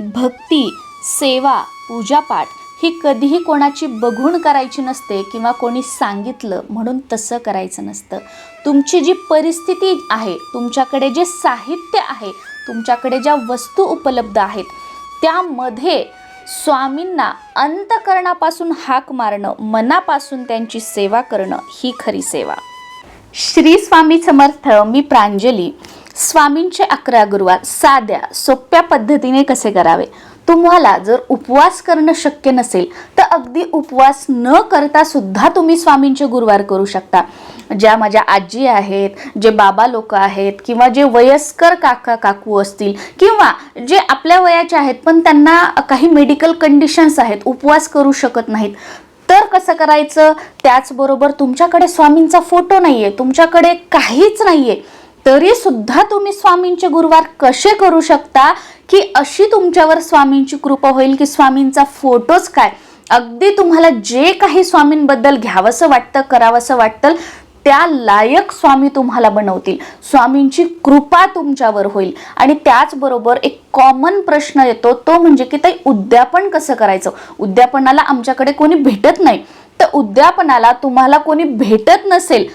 भक्ती सेवा पूजापाठ ही कधीही कोणाची बघून करायची नसते किंवा कोणी सांगितलं म्हणून तसं करायचं नसतं. तुमची जी परिस्थिती आहे तुमच्याकडे जे साहित्य आहे तुमच्याकडे ज्या वस्तू उपलब्ध आहेत त्यामध्ये स्वामींना अंतकरणापासून हाक मारणं मनापासून त्यांची सेवा करणं ही खरी सेवा. श्री स्वामी समर्थ मी प्रांजली. स्वामींचे अकरा गुरुवार साध्या सोप्या पद्धतीने कसे करावे? तुम्हाला जर उपवास करणं शक्य नसेल तर अगदी उपवास न करता सुद्धा तुम्ही स्वामींचे गुरुवार करू शकता. ज्या माझ्या आजी आहेत जे बाबा लोक आहेत किंवा जे वयस्कर काका काकू असतील किंवा जे आपल्या वयाचे आहेत पण त्यांना काही मेडिकल कंडिशन्स आहेत उपवास करू शकत नाहीत तर कसं करायचं? त्याचबरोबर तुमच्याकडे स्वामींचा फोटो नाही आहे तुमच्याकडे काहीच नाहीये. तरी सुद्धा तुम्ही स्वामींचे गुरुवार कसे करू शकता? की अशी तुमच्यावर स्वामींची कृपा होईल की स्वामींचा फोटोच काय? अगदी तुम्हाला जे काही स्वामींबद्दल घ्यावंसं वाटतं करावंसं वाटतं त्या लायक स्वामी तुम्हाला बनवतील. स्वामींची कृपा तुमच्यावर होईल. आणि त्याचबरोबर एक कॉमन प्रश्न येतो तो म्हणजे की ताई उद्यापन कसं करायचं? उद्यापनाला आमच्याकडे कोणी भेटत नाही. तर उद्यापनाला तुम्हाला कोणी भेटत नसेल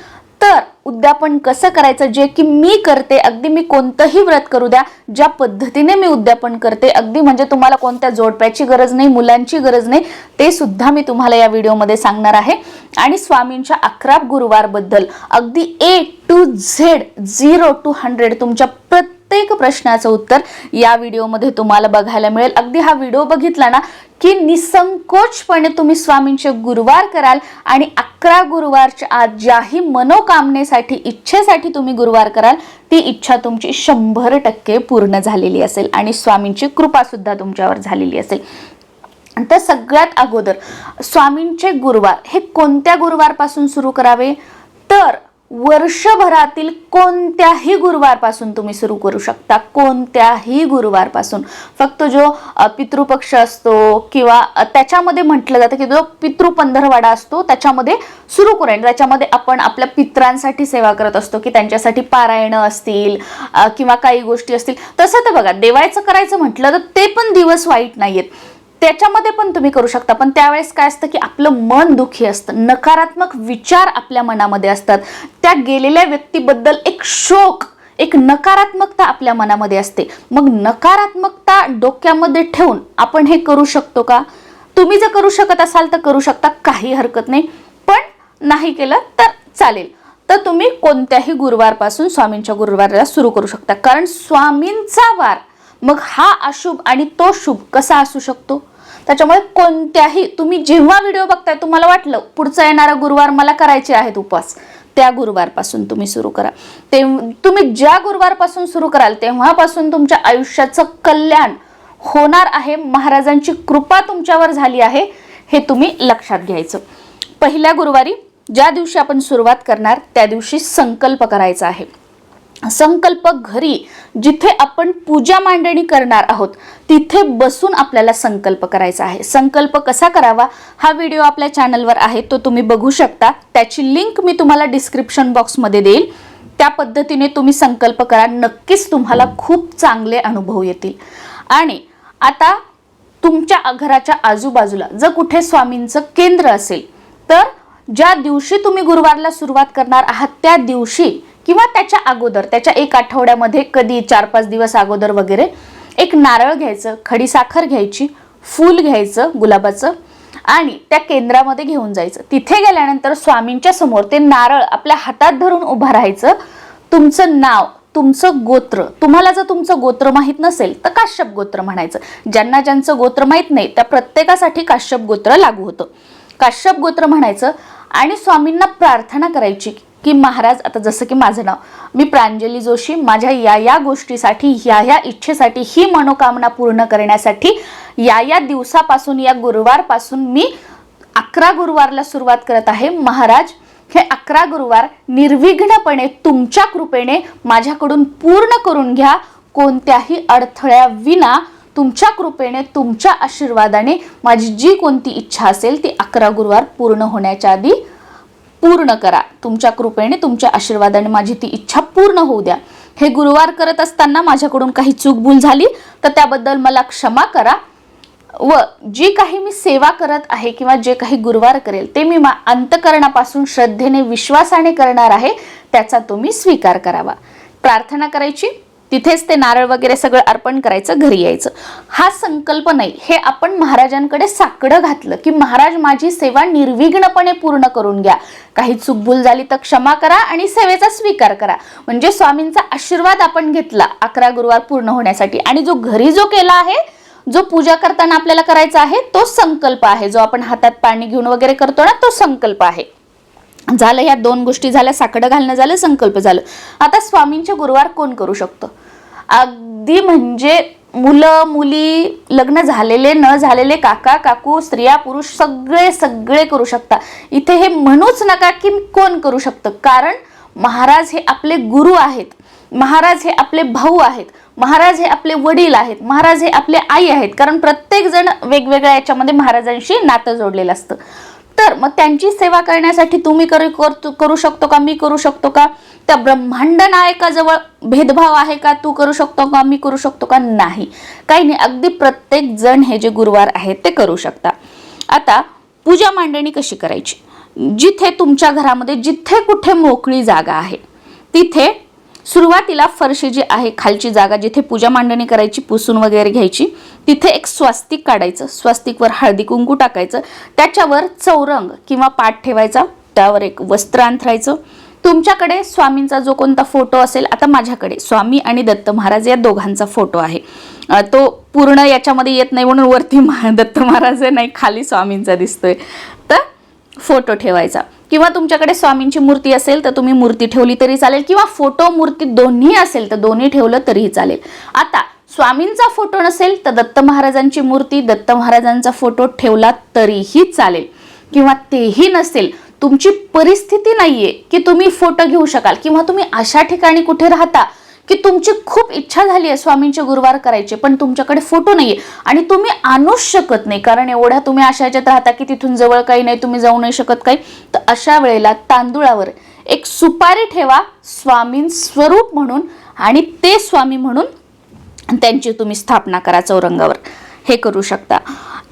उद्यापन कसं करायचं जे की मी करते अगदी मी कोणतंही व्रत करू द्या ज्या पद्धतीने मी उद्यापन करते अगदी म्हणजे तुम्हाला कोणत्या जोडप्याची गरज नाही मुलांची गरज नाही ते सुद्धा मी तुम्हाला या व्हिडिओमध्ये सांगणार आहे. आणि स्वामींच्या अकरा गुरुवारबद्दल अगदी A to Z zero to hundred तुमच्या प्रत्येक प्रत्येक प्रश्नाचं उत्तर या व्हिडिओमध्ये तुम्हाला बघायला मिळेल. अगदी हा व्हिडिओ बघितला ना की निसंकोचपणे तुम्ही स्वामींचे गुरुवार कराल आणि अकरा गुरुवारच्या आत ज्याही मनोकामनेसाठी इच्छेसाठी तुम्ही गुरुवार कराल ती इच्छा तुमची शंभर टक्के पूर्ण झालेली असेल आणि स्वामींची कृपासुद्धा तुमच्यावर झालेली असेल. तर सगळ्यात अगोदर स्वामींचे गुरुवार हे कोणत्या गुरुवारपासून सुरू करावे? तर वर्षभरातील कोणत्याही गुरुवारपासून तुम्ही सुरू करू शकता कोणत्याही गुरुवारपासून. फक्त जो पितृपक्ष असतो किंवा त्याच्यामध्ये म्हटलं जातं की जो पितृ पंधरवाडा असतो त्याच्यामध्ये सुरू करू त्याच्यामध्ये आपण आपल्या पित्रांसाठी सेवा करत असतो की त्यांच्यासाठी पारायणं असतील किंवा काही गोष्टी असतील. तसं तर बघा देवायचं करायचं म्हटलं तर ते पण दिवस वाईट नाही आहेत त्याच्यामध्ये पण तुम्ही करू शकता. पण त्यावेळेस काय असतं की आपलं मन दुखी असतं. नकारात्मक विचार आपल्या मनामध्ये असतात. त्या गेलेल्या व्यक्तीबद्दल एक शोक एक नकारात्मकता आपल्या मनामध्ये असते. मग नकारात्मकता डोक्यामध्ये ठेवून आपण हे करू शकतो का? तुम्ही जर करू शकत असाल तर करू शकता. काही हरकत नाही. पण नाही केलं तर चालेल. तर तुम्ही कोणत्याही गुरुवारपासून स्वामींच्या गुरुवाराला सुरू करू शकता. कारण स्वामींचा वार मग हा अशुभ आणि तो शुभ कसा असू शकतो? त्याच्यामुळे कोणत्याही तुम्ही जेव्हा व्हिडिओ बघताय तुम्हाला वाटलं पुढचा येणारा गुरुवार मला करायचे आहेत उपवास. त्या गुरुवारपासून तुम्ही सुरू करा. ते तुम्ही ज्या गुरुवारपासून सुरू कराल तेव्हापासून तुमच्या आयुष्याचं कल्याण होणार आहे. महाराजांची कृपा तुमच्यावर झाली आहे हे तुम्ही लक्षात घ्यायचं. पहिल्या गुरुवारी ज्या दिवशी आपण सुरुवात करणार त्या दिवशी संकल्प करायचा आहे. संकल्प घरी जिथे आपण पूजा मांडणी करणार आहोत तिथे बसून आपल्याला संकल्प करायचा आहे. संकल्प कसा करावा? हा व्हिडिओ आपल्या चॅनलवर आहे तो तुम्ही बघू शकता. त्याची लिंक मी तुम्हाला डिस्क्रिप्शन बॉक्समध्ये देईल. त्या पद्धतीने तुम्ही संकल्प करा नक्कीच तुम्हाला खूप चांगले अनुभव येतील. आणि आता तुमच्या घराच्या आजूबाजूला जर कुठे स्वामींचं केंद्र असेल तर ज्या दिवशी तुम्ही गुरुवारला सुरुवात करणार आहात त्या दिवशी किंवा त्याच्या अगोदर त्याच्या एक आठवड्यामध्ये कधी चार पाच दिवस अगोदर वगैरे एक नारळ घ्यायचं खडी साखर घ्यायची फूल घ्यायचं गुलाबाचं आणि त्या केंद्रामध्ये घेऊन जायचं. तिथे गेल्यानंतर स्वामींच्या समोर ते नारळ आपल्या हातात धरून उभं राहायचं. तुमचं नाव तुमचं गोत्र तुम्हाला जर तुमचं गोत्र माहीत नसेल तर काश्यप गोत्र म्हणायचं. ज्यांना ज्यांचं गोत्र माहीत नाही त्या प्रत्येकासाठी काश्यप गोत्र लागू होतं. काश्यप गोत्र म्हणायचं आणि स्वामींना प्रार्थना करायची की महाराज आता जसं की माझं नाव मी प्रांजली जोशी माझ्या या या गोष्टीसाठी या या इच्छेसाठी ही मनोकामना पूर्ण करण्यासाठी या या दिवसापासून या गुरुवारपासून मी अकरा गुरुवारला सुरुवात करत आहे. महाराज हे अकरा गुरुवार निर्विघ्नपणे तुमच्या कृपेने माझ्याकडून पूर्ण करून घ्या. कोणत्याही अडथळ्याविना तुमच्या कृपेने तुमच्या आशीर्वादाने माझी जी कोणती इच्छा असेल ती अकरा गुरुवार पूर्ण होण्याच्या आधी पूर्ण करा. तुमच्या कृपेने तुमच्या आशीर्वादाने माझी ती इच्छा पूर्ण होऊ द्या. हे गुरुवार करत असताना माझ्याकडून काही चूकभूल झाली तर त्याबद्दल मला क्षमा करा व जी काही मी सेवा करत आहे किंवा जे काही गुरुवार करेल ते मी मा अंतकरणापासून श्रद्धेने विश्वासाने करणार आहे त्याचा तुम्ही स्वीकार करावा. प्रार्थना करायची. तिथेच ते नारळ वगैरे सगळं अर्पण करायचं घरी यायचं. हा संकल्प नाही. हे आपण महाराजांकडे साकडं घातलं की महाराज माझी सेवा निर्विघ्नपणे पूर्ण करून घ्या. काही चूकभूल झाली तर क्षमा करा आणि सेवेचा स्वीकार करा. म्हणजे स्वामींचा आशीर्वाद आपण घेतला अकरा गुरुवार पूर्ण होण्यासाठी. आणि जो घरी जो केला आहे जो पूजा करताना आपल्याला करायचा आहे तो संकल्प आहे. जो आपण हातात पाणी घेऊन वगैरे करतो ना तो संकल्प आहे. झालं या दोन गोष्टी झाल्या साकडं घालणं झालं संकल्प झालं. आता स्वामींच्या गुरुवार कोण करू शकतो? अगदी म्हणजे मुलं मुली लग्न झालेले न झालेले काका काकू स्त्रिया पुरुष सगळे सगळे करू शकता. इथे हे म्हणूच नका की कोण करू शकतं? कारण महाराज हे आपले गुरु आहेत. महाराज हे आपले भाऊ आहेत. महाराज हे आपले वडील आहेत. महाराज हे आपले आई आहेत. कारण प्रत्येक जण वेगवेगळ्या याच्यामध्ये महाराजांशी नातं जोडलेलं असतं. तर मग त्यांची सेवा करण्यासाठी तुम्ही करू करू शकतो का? मी करू शकतो का? त्या ब्रह्मांड नायकाजवळ भेदभाव आहे का? तू करू शकतो का? मी करू शकतो का? नाही. काही नाही. अगदी प्रत्येक जण हे जे गुरुवार आहेत ते करू शकता. आता पूजा मांडणी कशी करायची? जिथे तुमच्या घरामध्ये जिथे कुठे मोकळी जागा आहे तिथे सुरुवातीला फरशी जी आहे खालची जागा जिथे पूजा मांडणी करायची पुसून वगैरे घ्यायची तिथे एक स्वास्तिक काढायचं. स्वास्तिकवर हळदी कुंकू टाकायचं. त्याच्यावर चौरंग किंवा पाठ ठेवायचा. त्यावर एक वस्त्र अंथरायचं. तुमच्याकडे स्वामींचा जो कोणता फोटो असेल आता माझ्याकडे. स्वामी आणि दत्त महाराज या दोघांचा फोटो आहे. तो पूर्ण याच्यामध्ये येत नाही म्हणून वरती दत्त महाराज नाही खाली स्वामींचा दिसतोय. तर फोटो ठेवायचा. किंवा तुमच्याकडे स्वामींची मूर्ती असेल तर तुम्ही मूर्ती ठेवली तरी चालेल किंवा फोटो मूर्ती दोन्ही असेल तर दोन्ही ठेवलं तरीही चालेल. आता स्वामींचा फोटो नसेल तर दत्त महाराजांची मूर्ती दत्त महाराजांचा फोटो ठेवला तरीही चालेल. किंवा तेही नसेल तुमची परिस्थिती नाहीये की तुम्ही फोटो घेऊ शकाल किंवा तुम्ही अशा ठिकाणी कुठे राहता की तुमची खूप इच्छा झाली आहे स्वामींचे गुरुवार करायचे पण तुमच्याकडे फोटो नाहीये. आणि तुम्ही आणूच शकत नाही कारण एवढ्या तुम्ही अशा याच्यात राहता की तिथून जवळ काही नाही तुम्ही जाऊ नाही शकत काही. तर अशा वेळेला तांदुळावर एक सुपारी ठेवा स्वामीं स्वरूप म्हणून आणि ते स्वामी म्हणून त्यांची तुम्ही स्थापना करा चौरंगावर. हे करू शकता.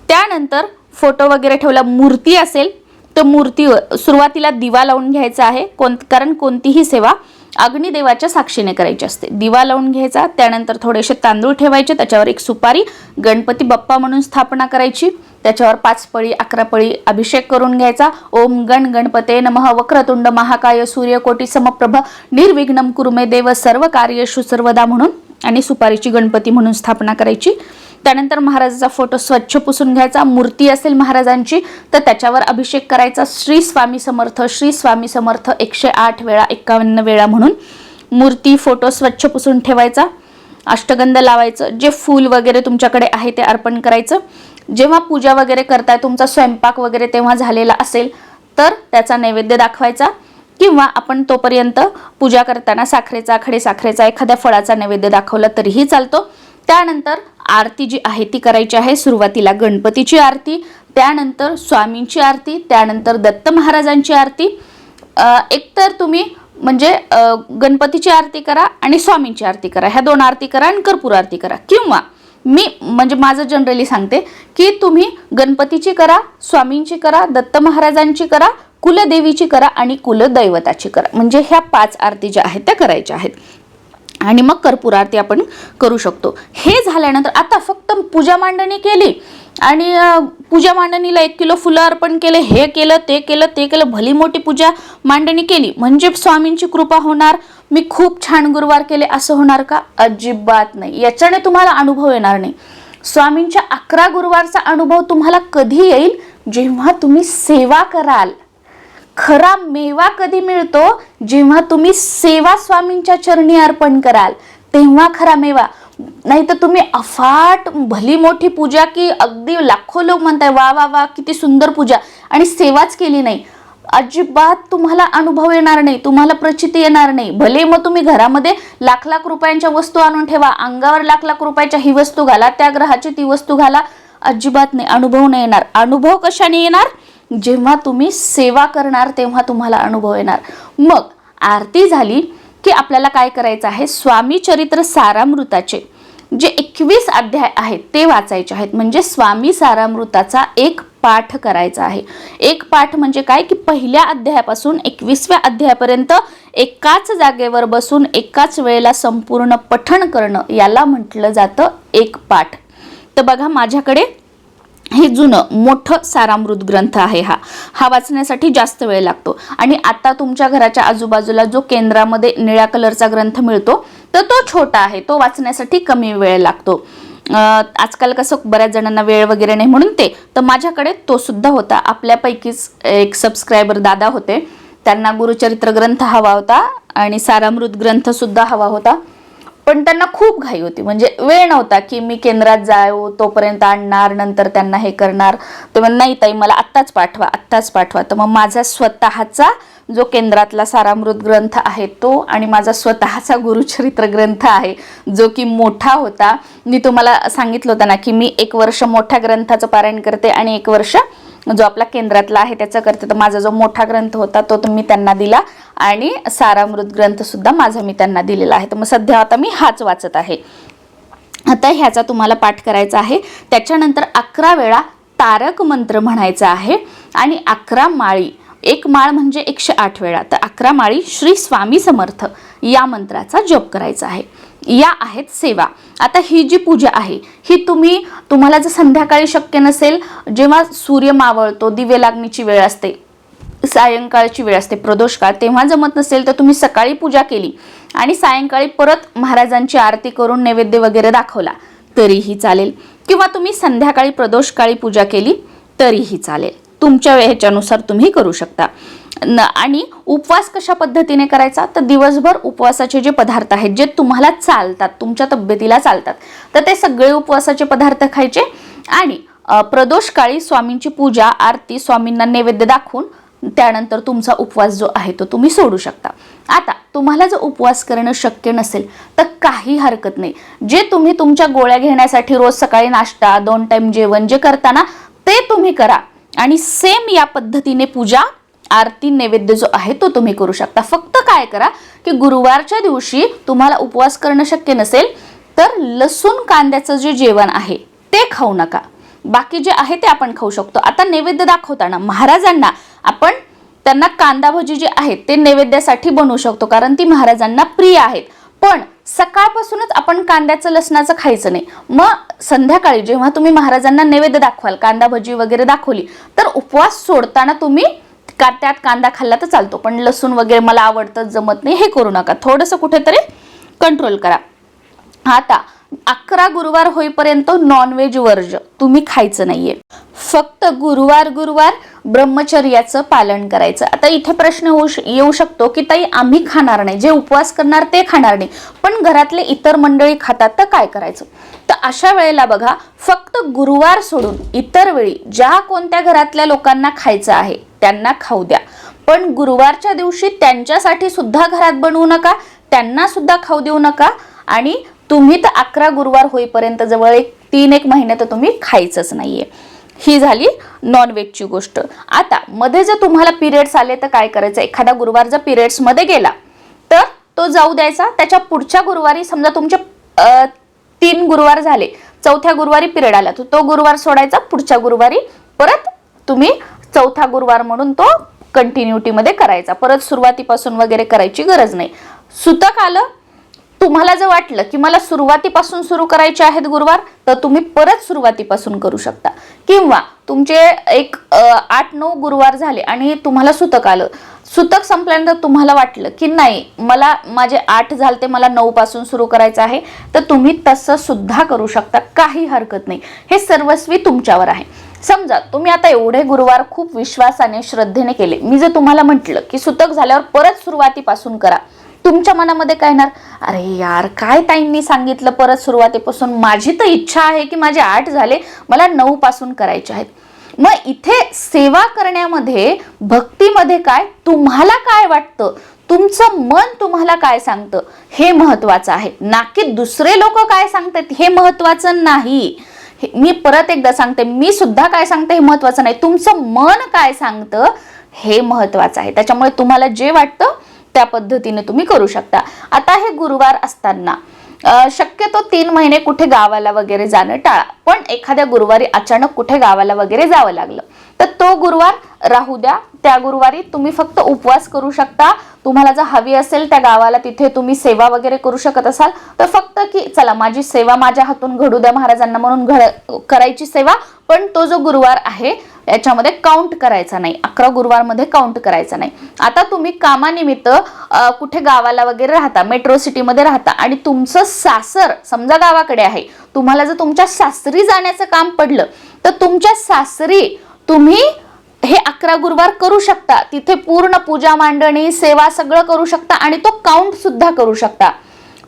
त्यानंतर फोटो वगैरे ठेवला मूर्ती असेल तर मूर्तीवर सुरुवातीला दिवा लावून घ्यायचा आहे. कोण कारण कोणतीही सेवा अग्निदेवाच्या साक्षीने करायची असते. दिवा लावून घ्यायचा त्यानंतर थोडेसे तांदूळ ठेवायचे त्याच्यावर एक सुपारी गणपती बाप्पा म्हणून स्थापना करायची. त्याच्यावर पाच पळी अकरा पळी अभिषेक करून घ्यायचा. ओम गण गणपते नमः वक्रतुंड महाकाय सूर्यकोटी समप्रभ निर्विघ्नम कुरुमे देव सर्व कार्यशु सर्वदा म्हणून आणि सुपारीची गणपती म्हणून स्थापना करायची. त्यानंतर महाराजाचा फोटो स्वच्छ पुसून घ्यायचा मूर्ती असेल महाराजांची तर त्याच्यावर अभिषेक करायचा. श्री स्वामी समर्थ श्री स्वामी समर्थ एकशे आठ वेळा एक्कावन्न वेळा म्हणून मूर्ती फोटो स्वच्छ पुसून ठेवायचा. अष्टगंध लावायचं. जे फूल वगैरे तुमच्याकडे आहे ते अर्पण करायचं. जेव्हा पूजा वगैरे करताय तुमचा स्वयंपाक वगैरे तेव्हा झालेला असेल तर त्याचा नैवेद्य दाखवायचा. किंवा आपण तोपर्यंत पूजा करताना साखरेचा खडे साखरेचा एखाद्या फळाचा नैवेद्य दाखवला तरीही चालतो. त्यानंतर आरती जी आहे ती करायची आहे. सुरुवातीला गणपतीची आरती त्यानंतर स्वामींची आरती त्यानंतर दत्त महाराजांची आरती. एकतर तुम्ही म्हणजे गणपतीची आरती करा आणि स्वामींची आरती करा. ह्या दोन आरती करा आणि कर्पूर आरती करा. किंवा मी म्हणजे माझं जनरली सांगते की तुम्ही गणपतीची करा स्वामींची करा दत्त महाराजांची करा कुलदेवीची करा आणि कुलदैवताची करा. म्हणजे ह्या पाच आरती ज्या आहेत त्या करायच्या आहेत. आणि मग कर्पूर आरती आपण करू शकतो. हे झाल्यानंतर आता फक्त पूजा मांडणी केली आणि पूजा मांडणीला एक किलो फुलं अर्पण केले हे केलं ते केलं ते केलं भली मोठी पूजा मांडणी केली. म्हणजे स्वामींची कृपा होणार मी खूप छान गुरुवार केले असं होणार का? अजिबात नाही. याच्याने तुम्हाला अनुभव येणार नाही. स्वामींच्या अकरा गुरुवारचा अनुभव तुम्हाला कधी येईल? जेव्हा तुम्ही सेवा कराल. खरा मेवा कधी मिळतो? जेव्हा तुम्ही सेवा स्वामींच्या चरणी अर्पण कराल तेव्हा खरा मेवा. नाही तर तुम्ही अफाट भली मोठी पूजा की अगदी लाखो लोक म्हणताय वा वा वा किती सुंदर पूजा. आणि सेवाच केली नाही. अजिबात तुम्हाला अनुभव येणार नाही तुम्हाला प्रचिती येणार नाही. भले मग तुम्ही घरामध्ये लाख लाख रुपयांच्या वस्तू आणून ठेवा अंगावर लाख लाख रुपयाच्या ही वस्तू घाला त्या ग्रहाची ती वस्तू घाला. अजिबात नाही अनुभव नाही येणार. अनुभव कशाने येणार? जेव्हा तुम्ही सेवा करणार तेव्हा तुम्हाला अनुभव येणार. मग आरती झाली की आपल्याला काय करायचं आहे? स्वामी चरित्र सारामृताचे जे एकवीस अध्याय आहेत ते वाचायचे आहेत. म्हणजे स्वामी सारामृताचा एक पाठ करायचा आहे. एक पाठ म्हणजे काय? की पहिल्या अध्यायापासून एकवीसव्या अध्यायापर्यंत एकाच जागेवर बसून एकाच वेळेला संपूर्ण पठण करणं याला म्हटलं जातं एक पाठ. तर बघा माझ्याकडे हे जुनं मोठं सारामृत ग्रंथ आहे हा. हा वाचण्यासाठी जास्त वेळ लागतो. आणि आता तुमच्या घराच्या आजूबाजूला जो केंद्रामध्ये निळ्या कलरचा ग्रंथ मिळतो तर तो छोटा आहे. तो वाचण्यासाठी कमी वेळ लागतो. आजकाल कसं बऱ्याच जणांना वेळ वगैरे नाही म्हणून ते तर माझ्याकडे तो सुद्धा होता. आपल्यापैकीच एक सबस्क्रायबर दादा होते. त्यांना गुरुचरित्र ग्रंथ हवा होता आणि सारामृत ग्रंथ सुद्धा हवा होता. पण त्यांना खूप घाई होती. म्हणजे वेळ नव्हता की मी केंद्रात जाऊ तोपर्यंत आणणार नंतर त्यांना हे करणार. तर मग नाही ताई मला आत्ताच पाठवा आत्ताच पाठवा. तर मग माझा स्वतःचा जो केंद्रातला सारामृत ग्रंथ आहे तो आणि माझा स्वतःचा गुरुचरित्र ग्रंथ आहे जो की मोठा होता. मी तुम्हाला सांगितलं होतं ना की मी एक वर्ष मोठ्या ग्रंथाचं पारायण करते आणि एक वर्ष जो आपला केंद्रातला आहे त्याचा करते तर माझा जो मोठा ग्रंथ होता तो तुम्ही त्यांना दिला आणि सारामृत ग्रंथ सुद्धा माझा मी त्यांना दिलेला आहे. तर मग सध्या आता मी हाच वाचत आहे. आता ह्याचा तुम्हाला पाठ करायचा आहे. त्याच्यानंतर अकरा वेळा तारक मंत्र म्हणायचा आहे आणि अकरा माळी. एक माळ म्हणजे एकशे आठ वेळा. तर अकरा माळी श्री स्वामी समर्थ या मंत्राचा जप करायचा आहे. या आहेत सेवा. आता ही जी पूजा आहे ही तुम्ही तुम्हाला जर संध्याकाळी शक्य नसेल जेव्हा सूर्य मावळतो दिवे लागणीची वेळ असते सायंकाळची वेळ असते प्रदोष काळ तेव्हा जमत नसेल तर तुम्ही सकाळी पूजा केली आणि सायंकाळी परत महाराजांची आरती करून नैवेद्य वगैरे दाखवला तरीही चालेल. किंवा तुम्ही संध्याकाळी प्रदोषकाळी पूजा केली तरीही चालेल. तुमच्या ह्याच्यानुसार तुम्ही करू शकता. न आणि उपवास कशा पद्धतीने करायचा? तर दिवसभर उपवासाचे जे पदार्थ आहेत जे तुम्हाला चालतात तुमच्या तब्येतीला चालतात तर ते सगळे उपवासाचे पदार्थ खायचे आणि प्रदोषकाळी स्वामींची पूजा आरती स्वामींना नैवेद्य दाखवून त्यानंतर तुमचा उपवास जो आहे तो तुम्ही सोडू शकता. आता तुम्हाला जर उपवास करणं शक्य नसेल तर काही हरकत नाही. जे तुम्ही तुमच्या गोळ्या घेण्यासाठी रोज सकाळी नाश्ता दोन टाईम जेवण जे करताना ते तुम्ही करा. आणि सेम या पद्धतीने पूजा आरती नैवेद्य जो आहे तो तुम्ही करू शकता. फक्त काय करा की गुरुवारच्या दिवशी तुम्हाला उपवास करणं शक्य नसेल तर लसूण कांद्याचं जे जेवण आहे ते खाऊ नका. बाकी जे आहे ते आपण खाऊ शकतो. आता नैवेद्य दाखवताना महाराजांना आपण त्यांना कांदा भजी जे आहेत ते नैवेद्यासाठी बनवू शकतो कारण ती महाराजांना प्रिय आहेत. पण सकाळपासूनच आपण कांद्याचं लसणाचं खायचं नाही. मग संध्याकाळी जेव्हा तुम्ही महाराजांना नैवेद्य दाखवाल कांदा भजी वगैरे दाखवली तर उपवास सोडताना तुम्ही का त्यात कांदा खाल्ला तर चालतो. पण लसूण वगैरे मला आवडतं जमत नाही हे करू नका. थोडंसं कुठेतरी कंट्रोल करा. आता अकरा गुरुवार होईपर्यंत नॉनव्हेज वर्ज. तुम्ही खायचं नाहीये. फक्त गुरुवार गुरुवार ब्रह्मचर्याचं पालन करायचं. आता इथे प्रश्न होऊ येऊ शकतो की ताई आम्ही खाणार नाही. जे उपवास करणार ते खाणार नाही. पण घरातले इतर मंडळी खातात तर काय करायचं? तर अशा वेळेला बघा फक्त गुरुवार सोडून इतर वेळी ज्या कोणत्या घरातल्या लोकांना खायचं आहे त्यांना खाऊ द्या. पण गुरुवारच्या दिवशी त्यांच्यासाठी सुद्धा घरात बनवू नका त्यांना सुद्धा खाऊ देऊ नका आणि तुम्ही तर अकरा गुरुवार होईपर्यंत जवळ एक तीन एक महिने तर तुम्ही खायचंच नाहीये. ही झाली नॉनव्हेजची गोष्ट. आता मध्ये जर तुम्हाला पिरियड्स आले तर काय करायचं? एखादा गुरुवार जर पिरियड्समध्ये गेला तर तो जाऊ द्यायचा. त्याच्या पुढच्या गुरुवारी समजा तुमचे तीन गुरुवार झाले चौथ्या गुरुवारी पिरियड आला तर तो गुरुवार सोडायचा. पुढच्या गुरुवारी परत तुम्ही चौथा गुरुवार म्हणून तो कंटिन्युटीमध्ये करायचा. परत सुरुवातीपासून वगैरे करायची गरज नाही. सुतक आलं तुम्हाला जर वाटलं की मला सुरुवातीपासून सुरू करायचे आहेत गुरुवार तर तुम्ही परत सुरुवातीपासून करू शकता. किंवा तुमचे एक आठ नऊ गुरुवार झाले आणि तुम्हाला सुतक आलं. सुतक संपल्यानंतर तुम्हाला वाटलं की नाही मला माझे आठ झाले ते मला नऊ पासून सुरू करायचं आहे तर तुम्ही तसं सुद्धा करू शकता काही हरकत नाही. हे सर्वस्वी तुमच्यावर आहे. समजा तुम्ही आता एवढे गुरुवार खूप विश्वासाने श्रद्धेने केले. मी जर तुम्हाला म्हटलं की सुतक झाल्यावर परत सुरुवातीपासून करा तुमच्या मनामध्ये काय येणार? अरे यार काय ताईंनी सांगितलं परत सुरुवातीपासून? माझी तर इच्छा आहे की माझे आठ झाले मला नऊ पासून करायचे आहेत. मग इथे सेवा करण्यामध्ये भक्तीमध्ये काय? तुम्हाला काय वाटतं? तुमचं मन तुम्हाला काय सांगतं? हे महत्वाचं आहे. ना की दुसरे लोक काय सांगतात? हे महत्वाचं नाही. मी परत एकदा सांगते. मी सुद्धा काय सांगते हे महत्वाचं नाही. तुमचं मन काय सांगतं? हे महत्वाचं आहे. त्याच्यामुळे तुम्हाला जे वाटतं त्या पद्धतीने तुम्ही करू शकता. आता हे गुरुवार असताना शक्यतो तीन महिने कुठे गावाला वगैरे जाणं टाळा. पण एखाद्या गुरुवारी अचानक कुठे गावाला वगैरे जावं लागलं. तर तो गुरुवार राहू द्या. त्या गुरुवारी तुम्ही फक्त उपवास करू शकता. तुम्हाला जर हवी असेल त्या गावाला तिथे तुम्ही सेवा वगैरे करू शकत असाल तर फक्त की चला माझी सेवा माझ्या हातून घडू द्या महाराजांना म्हणून घड करायची सेवा. पण तो जो गुरुवार आहे याच्यामध्ये काउंट करायचा नाही. अकरा गुरुवारमध्ये काउंट करायचा नाही. आता तुम्ही कामानिमित्त कुठे गावाला वगैरे राहता मेट्रो सिटीमध्ये राहता आणि तुमचं सासर समजा गावाकडे आहे तुम्हाला जर तुमच्या सासरी जाण्याचं काम पडलं तर तुमच्या सासरी तुम्ही हे अकरा गुरुवार करू शकता. तिथे पूर्ण पूजा मांडणी सेवा सगळं करू शकता आणि तो काउंट सुद्धा करू शकता.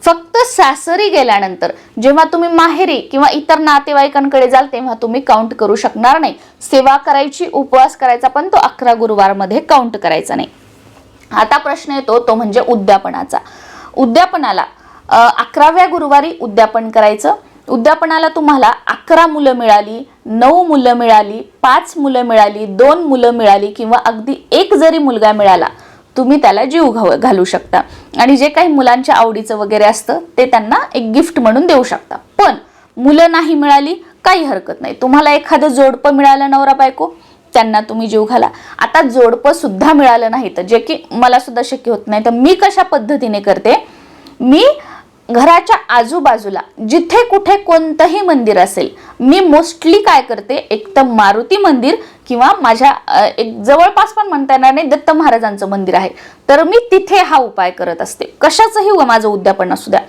फक्त सासरी गेल्यानंतर जेव्हा तुम्ही माहेरी किंवा इतर नातेवाईकांकडे जाल तेव्हा तुम्ही काउंट करू शकणार नाही. सेवा करायची उपवास करायचा पण तो अकरा गुरुवारमध्ये काउंट करायचा नाही. आता प्रश्न येतो तो म्हणजे उद्यापनाचा. उद्यापनाला अकराव्या गुरुवारी उद्यापन करायचं उद्यापनाला तुम्हाला अकरा मुलं मिळाली नऊ मुलं मिळाली पाच मुलं मिळाली दोन मुलं मिळाली किंवा अगदी एक जरी मुलगा मिळाला तुम्ही त्याला जीव घाव घालू शकता. आणि जे काही मुलांच्या आवडीचं वगैरे असतं ते त्यांना एक गिफ्ट म्हणून देऊ शकता. पण मुलं नाही मिळाली काही हरकत नाही. तुम्हाला एखादं जोडपं मिळालं नवरा बायको त्यांना तुम्ही जीव घाला. आता जोडपं सुद्धा मिळालं नाही तर जे की मला सुद्धा शक्य होत नाही तर मी कशा पद्धतीने करते? मी घराच्या आजूबाजूला जिथे कुठे कोणतंही मंदिर असेल मी मोस्टली काय करते एक तर मारुती मंदिर किंवा माझ्या एक जवळपास पण म्हणता येणार नाही दत्त महाराजांचं मंदिर आहे. तर मी तिथे हा उपाय करत असते. कशाचंही माझं उद्यापन असू द्या.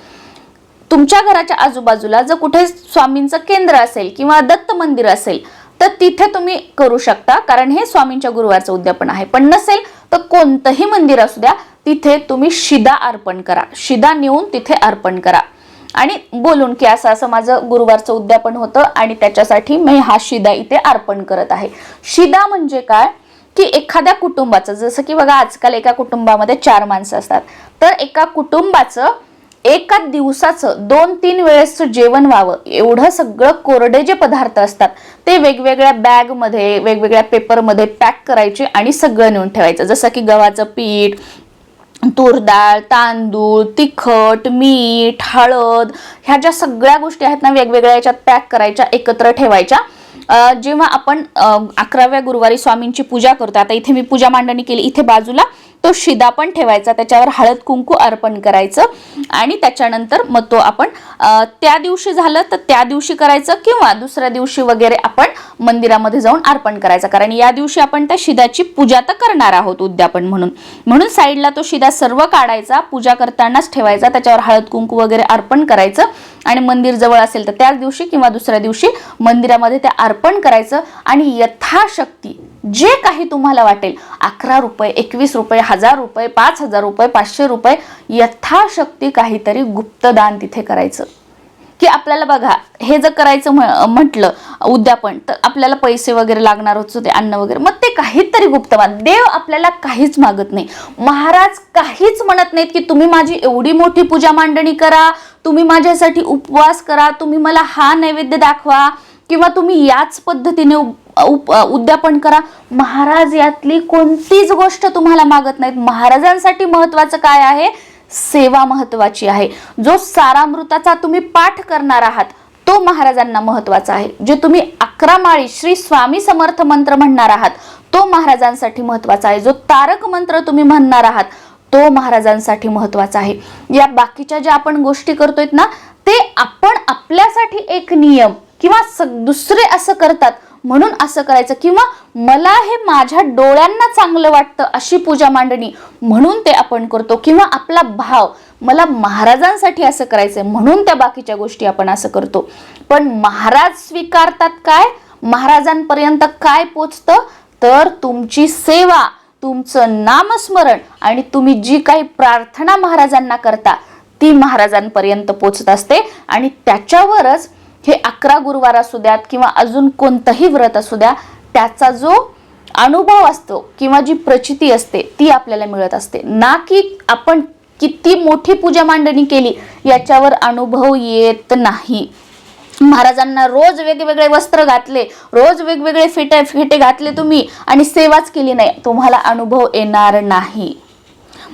तुमच्या घराच्या आजूबाजूला जर कुठे स्वामींचं केंद्र असेल किंवा दत्त मंदिर असेल तर तिथे तुम्ही करू शकता कारण हे स्वामींच्या गुरुवारचं उद्यापन आहे. पण नसेल तर कोणतंही मंदिर असू द्या तिथे तुम्ही शिदा अर्पण करा. शिदा नेऊन तिथे अर्पण करा. आणि बोलून की असं असं माझं गुरुवारचं उद्यापन होतं आणि त्याच्यासाठी मी हा शिदा इथे अर्पण करत आहे. शिदा म्हणजे काय? की एखाद्या कुटुंबाचं जसं की बघा आजकाल एका कुटुंबामध्ये चार माणसं असतात. तर एका कुटुंबाचं एका दिवसाचं दोन तीन वेळेसचं जेवण व्हावं. एवढं सगळं कोरडे जे पदार्थ असतात ते वेगवेगळ्या बॅगमध्ये वेगवेगळ्या पेपरमध्ये पॅक करायचे आणि सगळं नेऊन ठेवायचं. जसं की गव्हाचं पीठ तूर डाळ तांदूळ तिखट मीठ हळद ह्या ज्या सगळ्या गोष्टी आहेत ना वेगवेगळ्या याच्यात पॅक करायच्या एकत्र ठेवायच्या. जेव्हा आपण अकराव्या गुरुवारी स्वामींची पूजा करतो आता इथे मी पूजा मांडणी केली इथे बाजूला तो शिदा पण ठेवायचा त्याच्यावर हळद कुंकू अर्पण करायचं आणि त्याच्यानंतर मग तो आपण त्या दिवशी झालं तर त्या दिवशी करायचं किंवा दुसऱ्या दिवशी वगैरे आपण मंदिरामध्ये जाऊन अर्पण करायचं. कारण या दिवशी आपण त्या शिदाची पूजा तर करणार आहोत उद्यापन म्हणून. म्हणून साईडला तो शिदा सर्व काढायचा पूजा करतानाच ठेवायचा त्याच्यावर हळद कुंकू वगैरे अर्पण करायचं आणि मंदिर जवळ असेल तर त्याच दिवशी किंवा दुसऱ्या दिवशी मंदिरामध्ये ते अर्पण करायचं आणि यथाशक्ती जे काही तुम्हाला वाटेल अकरा रुपये एकवीस रुपये हजार रुपये पाच हजार रुपये पाचशे रुपये यथाशक्ती काहीतरी गुप्तदान तिथे करायचं. की आपल्याला बघा हे जर करायचं म्ह- म्हटलं उद्यापन तर आपल्याला पैसे वगैरे लागणारच होते अन्न वगैरे मग ते काहीतरी गुप्तवान. देव आपल्याला काहीच मागत नाही. महाराज काहीच म्हणत नाहीत की तुम्ही माझी एवढी मोठी पूजा मांडणी करा तुम्ही माझ्यासाठी उपवास करा तुम्ही मला हा नैवेद्य दाखवा किंवा तुम्ही याच पद्धतीने उप- उद्यापन करा. महाराज यातली कोणतीच गोष्ट तुम्हाला मागत नाहीत. महाराजांसाठी महत्वाचं काय आहे? सेवा महत्वाची आहे. जो सारामृताचा तुम्ही पाठ करणार आहात तो महाराजांना महत्त्वाचा आहे. जे तुम्ही अकरा माळी श्री स्वामी समर्थ मंत्र म्हणणार आहात तो महाराजांसाठी महत्त्वाचा आहे. जो तारक मंत्र तुम्ही म्हणणार आहात तो महाराजांसाठी महत्त्वाचा आहे. या बाकीच्या ज्या आपण गोष्टी करतोय ना ते आपण आपल्यासाठी एक नियम किंवा दुसरे असं करतात म्हणून असं करायचं. किंवा मला हे माझ्या डोळ्यांना चांगलं वाटतं अशी पूजा मांडणी म्हणून ते आपण करतो. किंवा आपला भाव मला महाराजांसाठी असं करायचंय म्हणून त्या बाकीच्या गोष्टी आपण असं करतो. पण महाराज स्वीकारतात काय? महाराजांपर्यंत काय पोचतं? तर तुमची सेवा तुमचं नामस्मरण आणि तुम्ही जी काही प्रार्थना महाराजांना करता ती महाराजांपर्यंत पोचत असते. आणि त्याच्यावरच हे अकरा गुरुवार असू द्यात किंवा अजून कोणतंही व्रत असू द्या त्याचा जो अनुभव असतो किंवा जी प्रचिती असते ती आपल्याला मिळत असते. ना की आपण किती मोठी पूजा मांडणी केली याच्यावर अनुभव येत नाही. महाराजांना रोज वेगवेगळे वस्त्र घातले रोज वेगवेगळे फिटे फिटे घातले तुम्ही आणि सेवाच केली नाही. तुम्हाला अनुभव येणार नाही.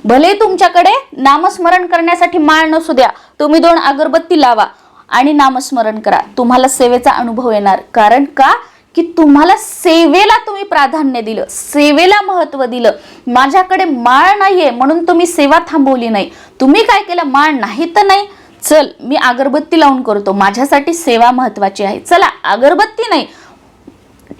भले तुमच्याकडे नामस्मरण करण्यासाठी माळ नसू द्या तुम्ही दोन अगरबत्ती लावा आणि नामस्मरण करा. तुम्हाला सेवेचा अनुभव येणार. कारण का? की तुम्हाला सेवेला तुम्ही प्राधान्य दिलं. सेवेला महत्त्व दिलं. माझ्याकडे माळ नाहीये म्हणून तुम्ही सेवा थांबवली नाही. तुम्ही काय केलं? माळ नाही तर नाही. चल मी अगरबत्ती लावून करतो. माझ्यासाठी सेवा महत्वाची आहे. चला अगरबत्ती नाही.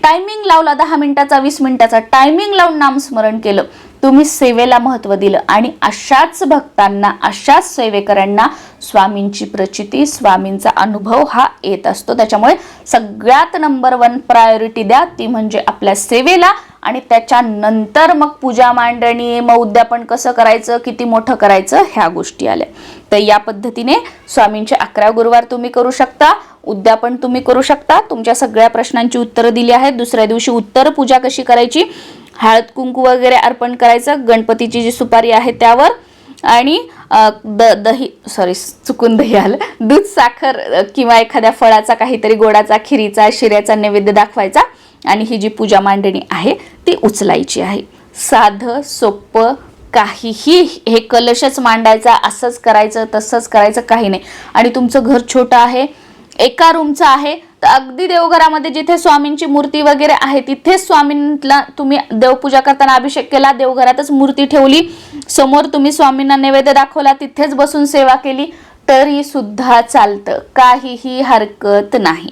टायमिंग लावला दहा मिनिटाचा वीस मिनिटाचा. टायमिंग लावून नामस्मरण केलं. तुम्ही सेवेला महत्त्व दिलं. आणि अशाच भक्तांना अशाच सेवेकरांना स्वामींची प्रचिती स्वामींचा अनुभव हा येत असतो. त्याच्यामुळे सगळ्यात नंबर वन प्रायोरिटी द्या. ती म्हणजे आपल्या सेवेला आणि त्याच्यानंतर मग पूजा मांडणी मग उद्यापन कसं करायचं किती मोठं करायचं ह्या गोष्टी आल्या. तर या पद्धतीने स्वामींचे अकरा गुरुवार तुम्ही करू शकता उद्यापन तुम्ही करू शकता. तुमच्या सगळ्या प्रश्नांची उत्तरं दिली आहेत. दुसऱ्या दिवशी उत्तर पूजा कशी करायची? हळद कुंकू वगैरे अर्पण करायचं. गणपतीची जी सुपारी आहे त्यावर आणि द दही सॉरी चुकून दही आलं. दूध साखर किंवा एखाद्या फळाचा काहीतरी गोडाचा खिरीचा शिऱ्याचा नैवेद्य दाखवायचा. आणि ही जी पूजा मांडणी आहे ती उचलायची आहे. साधं सोपं काहीही हे कलशच मांडायचा असंच करायचं तसंच करायचं काही नाही. आणि तुमचं घर छोटं आहे. एका रूमचं आहे. अगदी देवघरामध्ये जिथे स्वामींची मूर्ती वगैरे आहे तिथेच स्वामींना तुम्ही देवपूजा करताना अभिषेक केला देवघरातच मूर्ती ठेवली. समोर तुम्ही स्वामींना नैवेद्य दाखवला तिथेच बसून सेवा केली. तरी सुद्धा चालतं काहीही हरकत नाही.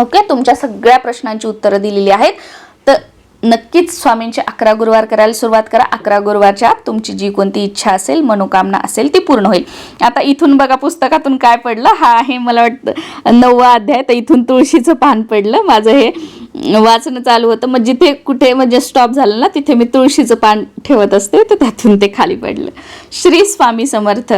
ओके? तुमच्या सगळ्या प्रश्नांची उत्तरं दिलेली आहेत. नक्कीच स्वामींचे अकरा गुरुवार करायला सुरुवात करा. अकरा गुरुवारच्या तुमची जी कोणती इच्छा असेल मनोकामना असेल ती पूर्ण होईल. आता इथून बघा पुस्तकातून काय पडलं? हा आहे मला वाटतं नववा अध्याय. तर इथून तुळशीचं पान पडलं. माझं हे वाचणं चालू होतं. मग जिथे कुठे म्हणजे स्टॉप झालं ना तिथे मी तुळशीचं पान ठेवत असते. तर त्यातून ते खाली पडलं. श्री स्वामी समर्थ.